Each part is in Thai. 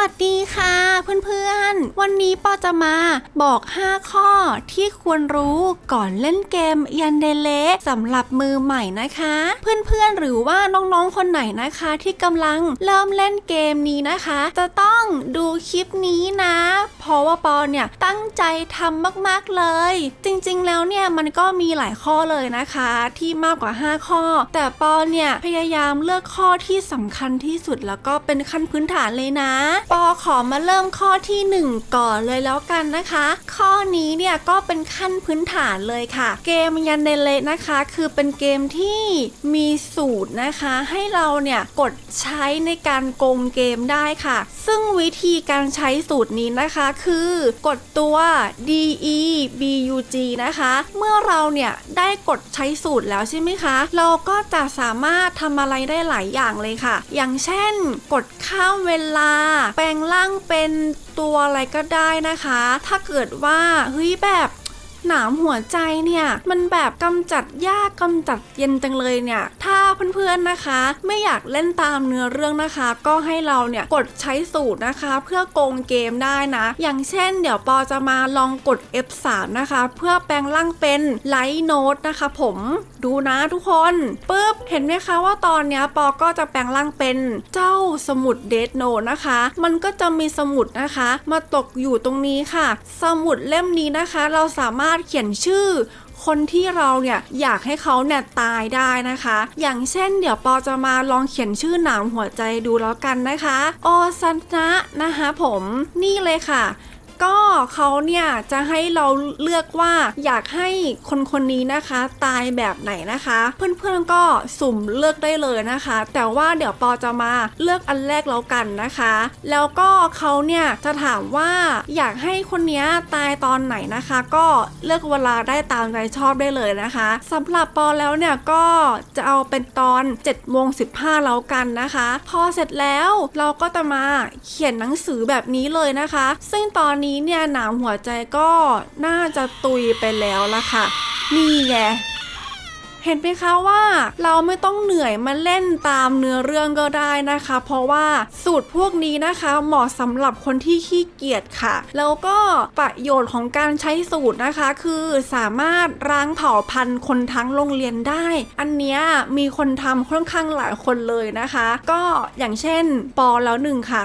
วัสดีค่ะเพื่อน วันนี้ปอจะมาบอก 5 ข้อที่ควรรู้ก่อนเล่นเกมยันเดเลสำหรับมือใหม่นะคะ เพื่อนๆหรือว่าน้องๆคนไหนนะคะ ที่กำลังเริ่มเล่นเกมนี้นะคะ จะต้องดูคลิปนี้นะ เพราะว่าปอเนี่ยตั้งใจทำมากๆเลย จริงๆแล้วเนี่ยมันก็มีหลายข้อเลยนะคะ ที่มากกว่า 5 ข้อ แต่ปอเนี่ยพยายามเลือกข้อที่สำคัญที่สุดแล้วก็เป็นขั้นพื้นฐานเลยนะ ปอขอมาเริ่มข้อที่ 1ก่อนเลยแล้วกันนะคะ ข้อนี้เนี่ยก็เป็นขั้นพื้นฐานเลยค่ะ เกมยันเดเลนะคะ คือเป็นเกมที่มีสูตรนะคะ ให้เราเนี่ยกดใช้ในการโกงเกมได้ค่ะ ซึ่งวิธีการใช้สูตรนี้นะคะ คือกดตัว D E B U G นะคะ เมื่อเราเนี่ยได้กดใช้สูตรแล้วใช่ไหมคะ เราก็จะสามารถทำอะไรได้หลายอย่างเลยค่ะ อย่างเช่น กดข้ามเวลา แปลงร่างเป็นตัวอะไรก็ได้นะคะ ถ้าเกิดว่าเฮ้ยแบบ หนามหัวใจเนี่ย มันแบบกำจัดยากกำจัดเย็นจังเลยเนี่ย ถ้าเพื่อนๆนะคะ ไม่อยากเล่นตามเนื้อเรื่องนะคะ ก็ให้เราเนี่ยกดใช้สูตรนะคะ เพื่อโกงเกมได้นะ อย่างเช่น เดี๋ยวปอจะมาลองกด F3 นะคะ เพื่อแปลงร่างเป็นไลท์โนตนะคะ ผมดูนะทุกคนปึ๊บเห็นไหมคะว่าตอนเนี้ยปอก็จะแปลงร่างเป็นเจ้าสมุดเดทโนนะคะ มันก็จะมีสมุดนะคะ มาตกอยู่ตรงนี้ค่ะ สมุดเล่มนี้นะคะ เราสามารถเขียนชื่อ คนที่เราเนี่ยอยากให้เขาเนี่ยตายได้นะคะ อย่างเช่น เดี๋ยวปอจะมาลองเขียนชื่อหนามหัวใจดูแล้วกันนะคะ โอสันนะนะคะผม นี่เลยค่ะ ก็เขาเนี่ยจะให้เราเลือกว่าอยากให้คนคนนี้นะคะ ตายแบบไหนนะคะ เพื่อนๆก็สุ่มเลือกได้เลยนะคะ แต่ว่าเดี๋ยวปอจะมาเลือกอันแรกแล้วกันนะคะ แล้วก็เขาเนี่ยจะถามว่าอยากให้คนเนี้ยตายตอนไหนนะคะ ก็เลือกเวลาได้ตามใจชอบได้เลยนะคะสำหรับปอแล้วเนี่ยก็จะเอาเป็นตอน7โมง15แล้วกันนะคะ พอเสร็จแล้วเราก็จะมาเขียนหนังสือแบบนี้เลยนะคะ ซึ่งตอนนี้เนี่ยหนามหัวใจก็น่าจะตุยไปแล้วละค่ะ นี่ไงเห็นไหมคะว่าเราไม่ต้องเหนื่อยมาเล่นตามเนื้อเรื่องก็ได้นะคะ เพราะว่าสูตรพวกนี้นะคะเหมาะสำหรับคนที่ขี้เกียจค่ะ แล้วก็ประโยชน์ของการใช้สูตรนะคะ คือสามารถร้างเผ่าพันธุ์คนทั้งโรงเรียนได้ อันเนี้ยมีคนทำค่อนข้างหลายคนเลยนะคะ ก็อย่างเช่นปอแล้วหนึ่งค่ะ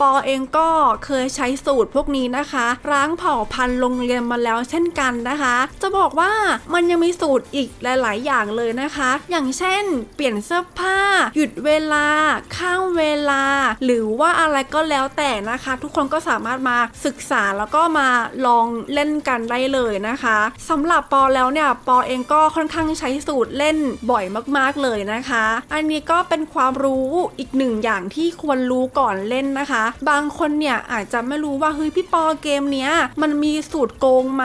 ปอเองก็เคยใช้สูตรพวกนี้นะคะ ร้างเผ่าพันธุ์โรงเรียนมาแล้วเช่นกันนะคะ จะบอกว่ามันยังมีสูตรอีกหลาย ๆ อย่างเลยนะคะ อย่างเช่น เปลี่ยนเสื้อผ้า หยุดเวลา ข้ามเวลา หรือว่าอะไรก็แล้วแต่นะคะ ทุกคนก็สามารถมาศึกษาแล้วก็มาลองเล่นกันได้เลยนะคะสำหรับปอแล้วเนี่ยปอเองก็ค่อนข้างใช้สูตรเล่นบ่อยมาก ๆ เลยนะคะ อันนี้ก็เป็นความรู้อีกหนึ่งอย่างที่ควรรู้ก่อนเล่นนะคะบางคนเนี่ยอาจจะไม่รู้ว่าเฮ้ยพี่ปอเกมเนี้ยมันมีสูตรโกงไหม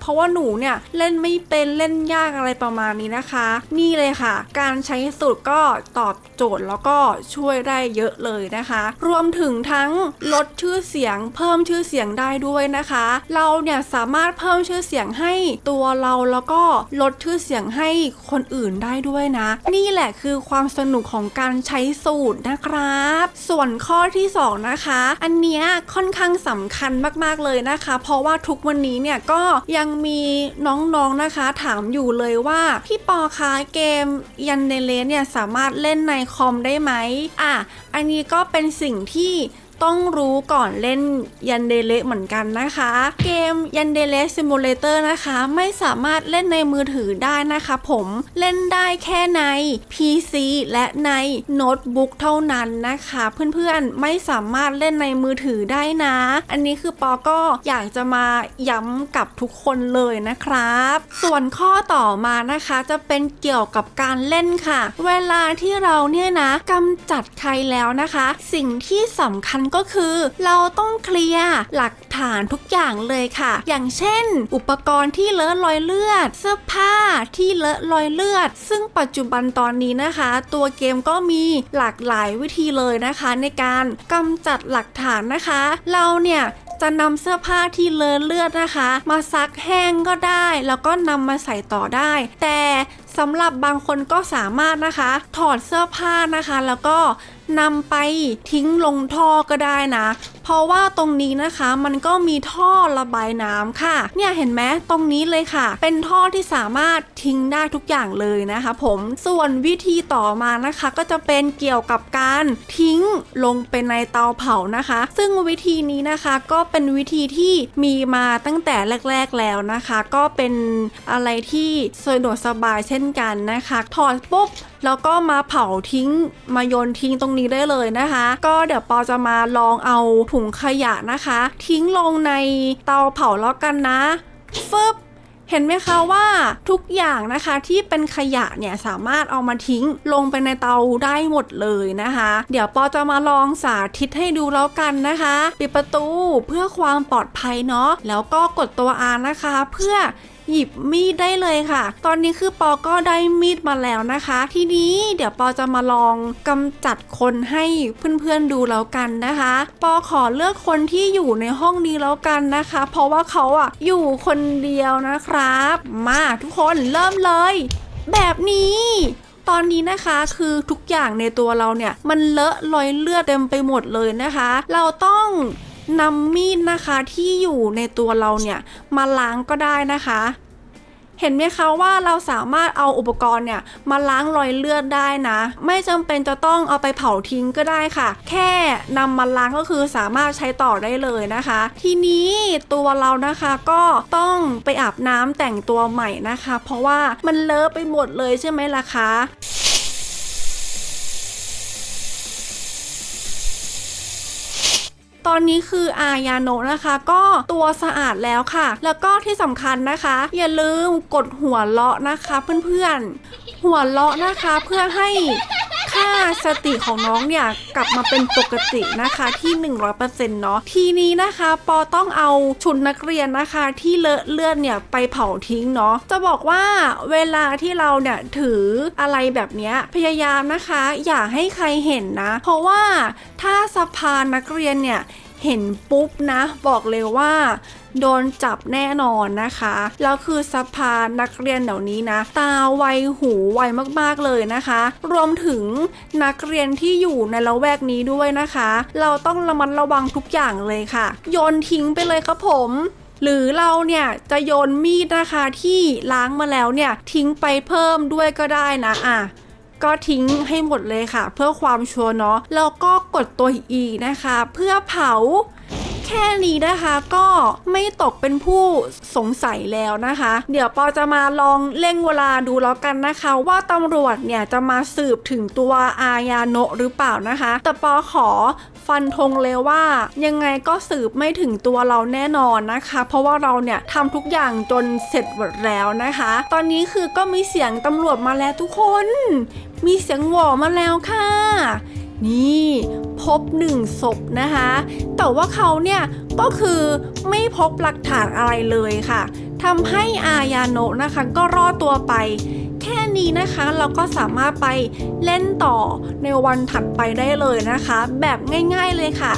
เพราะว่าหนูเนี่ยเล่นไม่เป็นเล่นยากอะไรประมาณนี้นะคะ นี่เลยค่ะ การใช้สูตรก็ตอบโจทย์แล้วก็ช่วยได้เยอะเลยนะคะ รวมถึงทั้งลดชื่อเสียงเพิ่มชื่อเสียงได้ด้วยนะคะ เราเนี่ยสามารถเพิ่มชื่อเสียงให้ตัวเราแล้วก็ลดชื่อเสียงให้คนอื่นได้ด้วยนะ นี่แหละคือความสนุกของการใช้สูตรนะครับ ส่วนข้อที่สองนะคะ อันเนี้ยค่อนข้างสำคัญมากๆเลยนะคะ เพราะว่าทุกวันนี้เนี่ยก็ยังมีน้องๆนะคะ ถามอยู่เลยว่าพี่ปอคะเกมยันเดเลเนี่ยสามารถเล่นในคอมได้ไหมอะอันนี้ก็เป็นสิ่งที่ ต้องรู้ก่อนเล่นยันเดเลเหมือนกันนะคะ เกมยันเดเลซิมูเลเตอร์นะคะ ไม่สามารถเล่นในมือถือได้นะคะผมเล่นได้แค่ใน PC และในโน้ตบุ๊กเท่านั้นนะคะ เพื่อนๆไม่สามารถเล่นในมือถือได้นะ อันนี้คือปอก็อยากจะมาย้ำกับทุกคนเลยนะครับ ส่วนข้อต่อมานะคะจะเป็นเกี่ยวกับการเล่นค่ะ เวลาที่เราเนี่ยนะกำจัดใครแล้วนะคะ สิ่งที่สำคัญก็คือ เราต้องเคลียร์หลักฐานทุกอย่างเลยค่ะ อย่างเช่น อุปกรณ์ที่เลอะรอยเลือด เสื้อผ้าที่เลอะรอยเลือด ซึ่งปัจจุบันตอนนี้นะคะ ตัวเกมก็มีหลากหลายวิธีเลยนะคะ ในการกำจัดหลักฐานนะคะ เราเนี่ย จะนำเสื้อผ้าที่เลอะเลือดนะคะ มาซักแห้งก็ได้ แล้วก็นำมาใส่ต่อได้ แต่สำหรับบางคนก็สามารถนะคะ ถอดเสื้อผ้านะคะ แล้วก็นำไปทิ้งลงท่อก็ได้นะ เพราะว่าตรงนี้นะคะมันก็มีท่อระบายน้ำค่ะ เนี่ยเห็นไหมตรงนี้เลยค่ะ เป็นท่อที่สามารถทิ้งได้ทุกอย่างเลยนะคะผมส่วนวิธีต่อมานะคะก็จะเป็นเกี่ยวกับการทิ้งลงไปในเตาเผานะคะ ซึ่งวิธีนี้นะคะก็เป็นวิธีที่มีมาตั้งแต่แรก ๆแล้วนะคะ ก็เป็นอะไรที่สะดวกสบายเช่นกันนะคะ ถอดปุ๊บ แล้วก็มาเผาทิ้งมาโยนทิ้งตรงนี้ได้เลยนะคะ ก็เดี๋ยวปอจะมาลองเอาถุงขยะนะคะ ทิ้งลงในเตาเผาแล้วกันนะฟึบเห็นไหมคะว่าทุกอย่างนะคะที่เป็นขยะเนี่ยสามารถเอามาทิ้งลงไปในเตาได้หมดเลยนะคะ เดี๋ยวปอจะมาลองสาธิตให้ดูแล้วกันนะคะ ปิดประตูเพื่อความปลอดภัยเนาะแล้วก็กดตัว R นะคะ เพื่อ หยิบมีดได้เลยค่ะ ตอนนี้คือปอก็ได้มีดมาแล้วนะคะ ทีนี้เดี๋ยวปอจะมาลองกำจัดคนให้เพื่อนๆดูแล้วกันนะคะ ปอขอเลือกคนที่อยู่ในห้องนี้แล้วกันนะคะ เพราะว่าเขาอะอยู่คนเดียวนะครับ มาทุกคนเริ่มเลย แบบนี้ตอนนี้นะคะคือทุกอย่างในตัวเราเนี่ยมันเลอะรอยเลือดเต็มไปหมดเลยนะคะ เราต้องนำมีดนะคะที่อยู่ในตัวเราเนี่ยมาล้างก็ได้นะคะ เห็นไหมคะว่าเราสามารถเอาอุปกรณ์เนี่ยมาล้างรอยเลือดได้นะ ไม่จำเป็นจะต้องเอาไปเผาทิ้งก็ได้ค่ะ แค่นำมาล้างก็คือสามารถใช้ต่อได้เลยนะคะ ทีนี้ตัวเรานะคะก็ต้องไปอาบน้ำแต่งตัวใหม่นะคะ เพราะว่ามันเลอะไปหมดเลยใช่ไหมล่ะคะ ตอนนี้คืออายาโนะนะคะ ก็ตัวสะอาดแล้วค่ะ แล้วก็ที่สำคัญนะคะ อย่าลืมกดหัวเลาะนะคะเพื่อนๆ หัวเลาะนะคะเพื่อให้ ค่าสติของน้องเนี่ยกลับมาเป็นปกตินะคะที่ 100%เนาะทีนี้นะคะปอต้องเอาชุดนักเรียนนะคะที่เลอะเลือดเนี่ยไปเผาทิ้งเนาะจะบอกว่าเวลาที่เราเนี่ยถืออะไรแบบนี้พยายามนะคะ อย่าให้ใครเห็นนะ เพราะว่าถ้าสะพานนักเรียนเนี่ย เห็นปุ๊บนะ บอกเลยว่าโดนจับแน่นอนนะคะ แล้วคือสภานักเรียนเดี๋ยวนี้นะ ตาไวหูไวมากๆเลยนะคะ รวมถึงนักเรียนที่อยู่ในละแวกนี้ด้วยนะคะ เราต้องระมัดระวังทุกอย่างเลยค่ะ โยนทิ้งไปเลยครับผมหรือเราเนี่ยจะโยนมีดนะคะที่ล้างมาแล้วเนี่ยทิ้งไปเพิ่มด้วยก็ได้นะอะ ก็ทิ้งให้หมดเลยค่ะ เพื่อความชัวร์เนาะแล้วก็กดตัว E นะคะ เพื่อเผาแค่นี้นะคะก็ไม่ตกเป็นผู้สงสัยแล้วนะคะ เดี๋ยวปอจะมาลองเร่งเวลาดูแล้วกันนะคะ ว่าตำรวจเนี่ยจะมาสืบถึงตัวอายาโนะหรือเปล่านะคะ แต่ปอขอฟันธงเลยว่ายังไงก็สืบไม่ถึงตัวเราแน่นอนนะคะ เพราะว่าเราเนี่ยทำทุกอย่างจนเสร็จหมดแล้วนะคะ ตอนนี้คือก็มีเสียงตำรวจมาแล้วทุกคน มีเสียงหวอมาแล้วค่ะ นี่พบหนึ่งศพนะคะ แต่ว่าเขาเนี่ยก็คือไม่พบหลักฐานอะไรเลยค่ะทำให้อายาโนะนะคะก็รอดตัวไป แค่นี้นะคะเราก็สามารถไปเล่นต่อในวันถัดไปได้เลยนะคะ แบบง่ายๆเลยค่ะ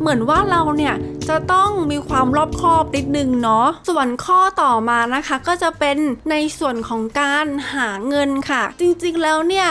เหมือนว่าเราเนี่ย จะต้องมีความรอบคอบนิดนึงเนาะส่วนข้อต่อมานะคะก็จะเป็นในส่วนของการหาเงินค่ะ จริงๆแล้วเนี่ย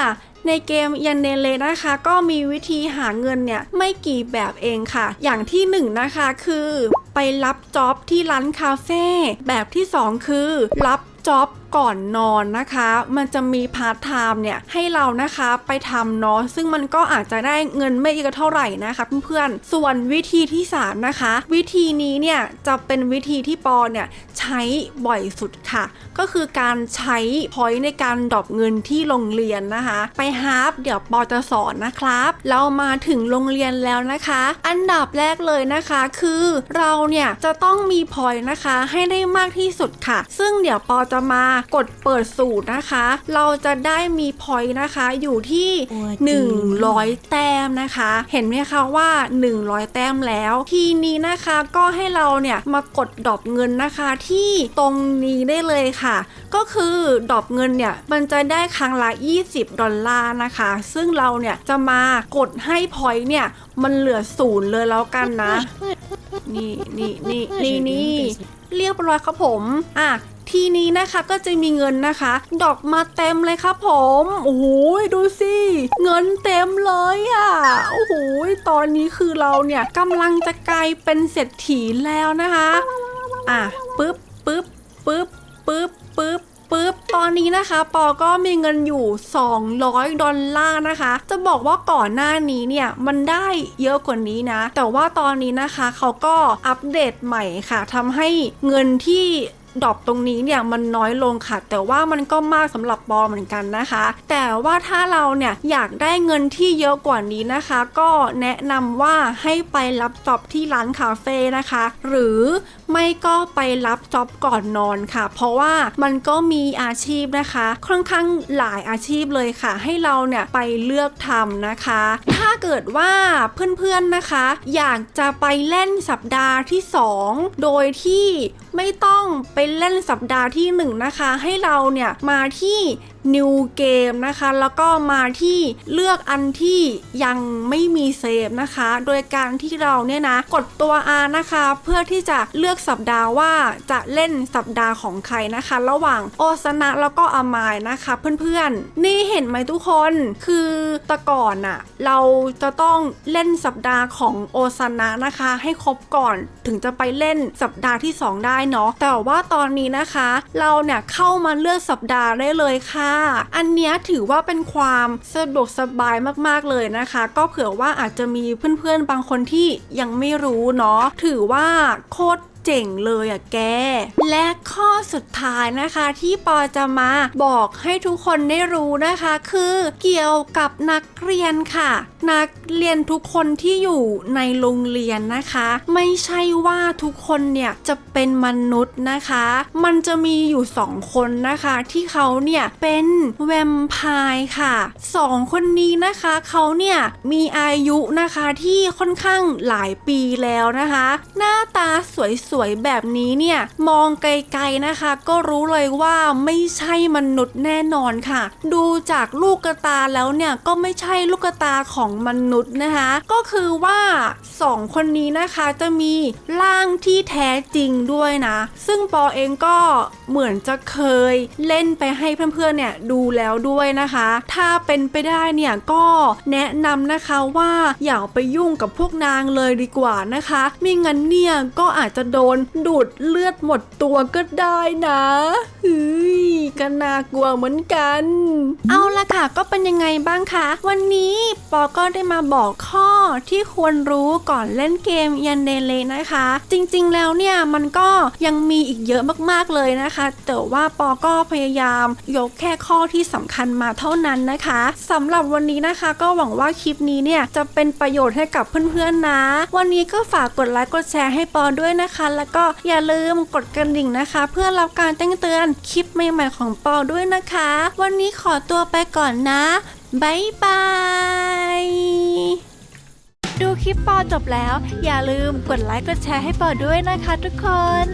ในเกมยันเดเลนะคะ ก็มีวิธีหาเงินเนี่ยไม่กี่แบบเองค่ะ อย่างที่หนึ่งนะคะคือไปรับจ็อบที่ร้านคาเฟ่แบบที่สองคือ รับจ็อบ ก่อนนอนนะคะ มันจะมีพาร์ทไทม์เนี่ยให้เรานะคะไปทำเนาะซึ่งมันก็อาจจะได้เงินไม่เยอะเท่าไหร่นะคะเพื่อนๆ ส่วนวิธีที่สามนะคะ วิธีนี้เนี่ยจะเป็นวิธีที่ปอเนี่ยใช้บ่อยสุดค่ะ ก็คือการใช้พอยต์ในการดรอปเงินที่โรงเรียนนะคะ ไปฮาร์ปเดี๋ยวปอจะสอนนะครับ เรามาถึงโรงเรียนแล้วนะคะ อันดับแรกเลยนะคะคือเราเนี่ยจะต้องมีพอยต์นะคะให้ได้มากที่สุดค่ะ ซึ่งเดี๋ยวปอจะมากดเปิดสูตรนะคะ เราจะได้มีพอยต์นะคะอยู่ที่ 100 แต้มนะคะ เห็นไหมคะว่า 100 แต้มแล้ว ทีนี้นะคะก็ให้เราเนี่ยมากดดรอปเงินนะคะที่ตรงนี้ได้เลยค่ะ ก็คือดรอปเงินเนี่ยมันจะได้ครั้งละ 20 ดอลลาร์นะคะ ซึ่งเราเนี่ยจะมากดให้พอยต์เนี่ยมันเหลือศูนย์เลยแล้วกันนะ นี่นี่นี่นี่นี่เรียบร้อยครับผม อะ ทีนี้นะคะก็จะมีเงินนะคะ ดอกมาเต็มเลยครับผม โอ้โหดูสิเงินเต็มเลยอะ่ะโอ้โหตอนนี้คือเราเนี่ยกำลังจะกลายเป็นเศรษฐีแล้วนะคะ อะปึ๊บปึ๊บปึ๊บปึ๊บปึ๊บปึ๊บตอนนี้นะคะปอก็มีเงินอยู่ 200 ดอลลาร์นะคะ จะบอกว่าก่อนหน้านี้เนี่ยมันได้เยอะกว่านี้นะ แต่ว่าตอนนี้นะคะเขาก็อัปเดตใหม่ค่ะทำให้เงินที่ ดรอปตรงนี้เนี่ยมันน้อยลงค่ะ แต่ว่ามันก็มากสำหรับปอเหมือนกันนะคะ แต่ว่าถ้าเราเนี่ยอยากได้เงินที่เยอะกว่านี้นะคะ ก็แนะนำว่าให้ไปรับจ็อบที่ร้านคาเฟ่นะคะ หรือไม่ก็ไปรับจ็อบก่อนนอนค่ะ เพราะว่ามันก็มีอาชีพนะคะ ค่อนข้างหลายอาชีพเลยค่ะ ให้เราเนี่ยไปเลือกทำนะคะ ถ้าเกิดว่าเพื่อนๆนะคะ อยากจะไปเล่นสัปดาห์ที่ 2 โดยที่ ไม่ต้องไปเล่นสัปดาห์ที่ 1 นะคะ ให้เราเนี่ยมาที่ New Game นะคะ แล้วก็มาที่เลือกอันที่ยังไม่มีเซฟนะคะ โดยการที่เราเนี่ยนะ กดตัว R นะคะ เพื่อที่จะเลือกสัปดาห์ว่าจะเล่นสัปดาห์ของใครนะคะ ระหว่างโอซานะแล้วก็อามายนะคะ เพื่อนๆ นี่เห็นไหมทุกคนคือแต่ก่อนอะเราจะต้องเล่นสัปดาห์ของโอซานะนะคะ ให้ครบก่อนถึงจะไปเล่นสัปดาห์ที่ 2 ได้เนาะแต่ว่าตอนนี้นะคะ เราเนี่ยเข้ามาเลือกสัปดาห์ได้เลยค่ะอันเนี้ยถือว่าเป็นความสะดวกสบายมากๆเลยนะคะ ก็เผื่อว่าอาจจะมีเพื่อนๆบางคนที่ยังไม่รู้เนาะถือว่าโคตรเจ๋งเลยอะแก และข้อสุดท้ายนะคะที่ปอจะมาบอกให้ทุกคนได้รู้นะคะ คือเกี่ยวกับนักเรียนค่ะ นักเรียนทุกคนที่อยู่ในโรงเรียนนะคะ ไม่ใช่ว่าทุกคนเนี่ยจะเป็นมนุษย์นะคะ มันจะมีอยู่สองคนนะคะ ที่เขาเนี่ยเป็นแวมไพร์ค่ะสองคนนี้นะคะเขาเนี่ยมีอายุนะคะที่ค่อนข้างหลายปีแล้วนะคะ หน้าตาสวยๆแบบนี้เนี่ยมองไกลๆนะคะ ก็รู้เลยว่าไม่ใช่มนุษย์แน่นอนค่ะ ดูจากลูกกระตาแล้วเนี่ยก็ไม่ใช่ลูกกระตาของมนุษย์นะคะ ก็คือว่าสองคนนี้นะคะจะมีร่างที่แท้จริงด้วยนะ ซึ่งปอเองก็เหมือนจะเคยเล่นไปให้เพื่อนๆเนี่ยดูแล้วด้วยนะคะ ถ้าเป็นไปได้เนี่ยก็แนะนำนะคะว่าอย่าไปยุ่งกับพวกนางเลยดีกว่านะคะไม่งั้นเนี่ยก็อาจจะโดนดูดเลือดหมดตัวก็ได้นะเฮ้ย ก็น่ากลัวเหมือนกัน เอาละค่ะก็เป็นยังไงบ้างคะ วันนี้ปอก็ได้มาบอกข้อที่ควรรู้ก่อนเล่นเกมยันเดเลนะคะ จริงๆแล้วเนี่ยมันก็ยังมีอีกเยอะมากๆเลยนะคะ แต่ว่าปอก็พยายามยกแค่ข้อที่สำคัญมาเท่านั้นนะคะสำหรับวันนี้นะคะก็หวังว่าคลิปนี้เนี่ยจะเป็นประโยชน์ให้กับเพื่อนๆนะ วันนี้ก็ฝากกดไลค์กดแชร์ให้ปอด้วยนะคะ แล้วก็อย่าลืมกดกระดิ่งนะคะ เพื่อรับการแจ้งเตือนคลิปใหม่ๆของปอด้วยนะคะ วันนี้ขอตัวไปก่อนนะบายบาย ดูคลิปปอจบแล้ว อย่าลืมกดไลค์กดแชร์ให้ปอด้วยนะคะทุกคน